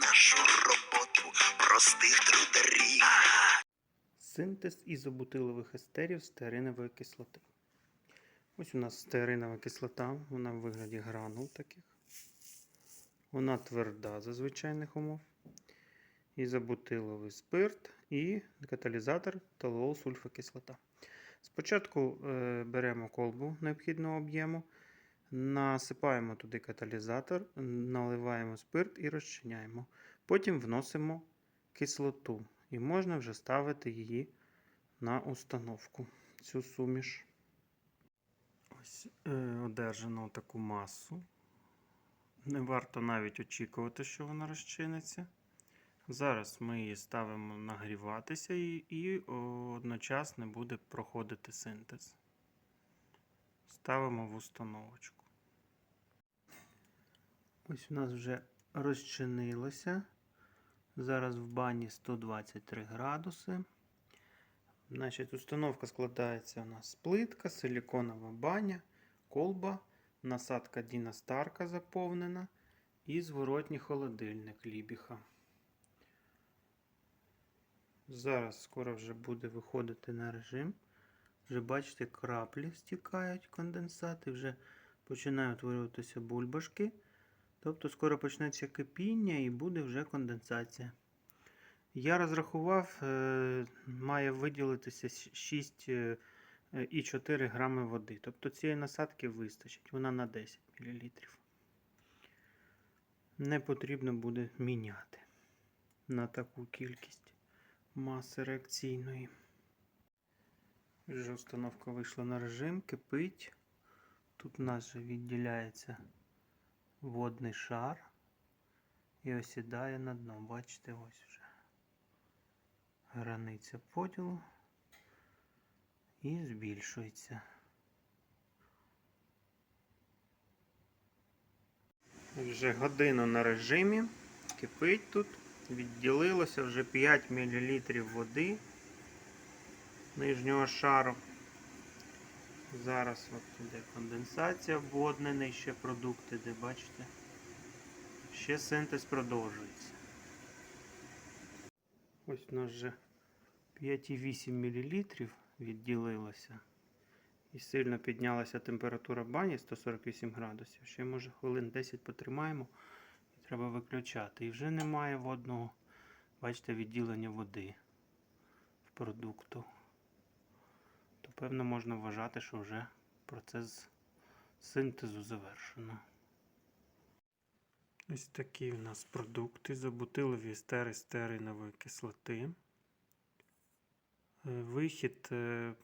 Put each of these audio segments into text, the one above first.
нашу роботу простих трударів. Синтез ізобутилових естерів стеаринової кислоти. Ось у нас стеаринова кислота, вона в вигляді гранул таких. Вона тверда за звичайних умов. Ізобутиловий спирт і каталізатор толуол сульфокислота. Спочатку е, беремо колбу необхідного об'єму, насипаємо туди каталізатор, наливаємо спирт і розчиняємо. Потім вносимо кислоту і можна вже ставити її на установку. Цю суміш. Ось е, одержано таку масу. Не варто навіть очікувати, що вона розчиниться. Зараз ми її ставимо нагріватися і, і одночасно буде проходити синтез. Ставимо в установочку. Ось у нас вже розчинилося. Зараз в бані 123 градуси. Значить, установка складається у нас плитка, силіконова баня, колба, насадка Діна Старка заповнена і зворотній холодильник Лібіха. Зараз скоро вже буде виходити на режим. Вже бачите, краплі стікають конденсати, вже починають утворюватися бульбашки. Тобто скоро почнеться кипіння і буде вже конденсація. Я розрахував, е, має виділитися 6,4 грами води. Тобто цієї насадки вистачить, вона на 10 мл. Не потрібно буде міняти на таку кількість маси реакційної. Вже установка вийшла на режим, кипить. Тут у нас вже відділяється водний шар і осідає на дно. Бачите, ось вже границя поділу і збільшується. Вже годину на режимі, кипить тут, відділилося вже 5 мл води нижнього шару. Зараз от іде конденсація, вводнений ще продукти, де бачите. Ще синтез продовжується. Ось у нас вже 5,8 мл відділилося. І сильно піднялася температура бані 148 градусів. Ще може хвилин 10 потримаємо і треба виключати. І вже немає водного, бачите, відділення води в продукту певно можна вважати, що вже процес синтезу завершено. Ось такі у нас продукти. Забутилові естери стеринової кислоти. Е, Вихід е,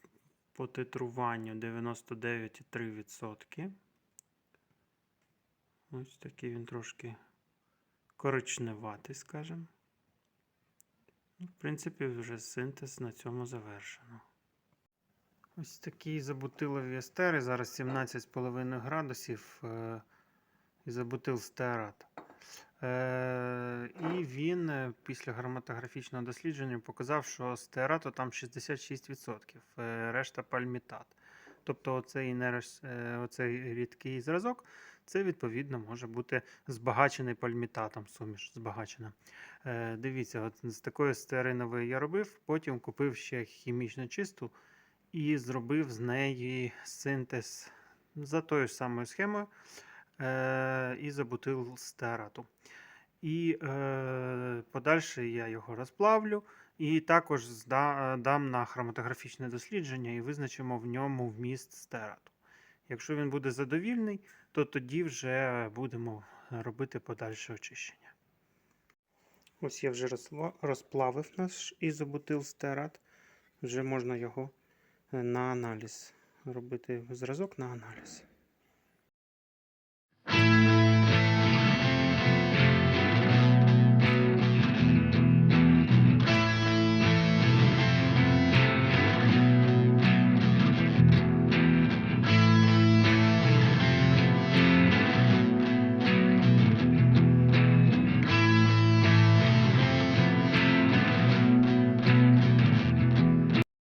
по титруванню 99,3%. Ось такий він трошки коричневатий, скажімо. Ну, В принципі, вже синтез на цьому завершено. Ось такі забутилові естери. Зараз 17,5 градусів. е, Ізобутил стерат. Е, І він е, після граматографічного дослідження показав, що стерату там 66%, е, решта пальмітат. Тобто оцей, нереш- оцей рідкий зразок, це відповідно може бути збагачений пальмітатом, суміш збагачена. Дивіться, от з такої стеринової я робив, потім купив ще хімічно чисту і зробив з неї синтез за тою самою схемою е, і забутил стерату. І е, подальше я його розплавлю і також дам на хроматографічне дослідження і визначимо в ньому вміст стерату. Якщо він буде задовільний, то тоді вже будемо робити подальше очищення. Ось я вже розплавив наш ізобутил стерат. Вже можна його на аналіз робити зразок на аналіз.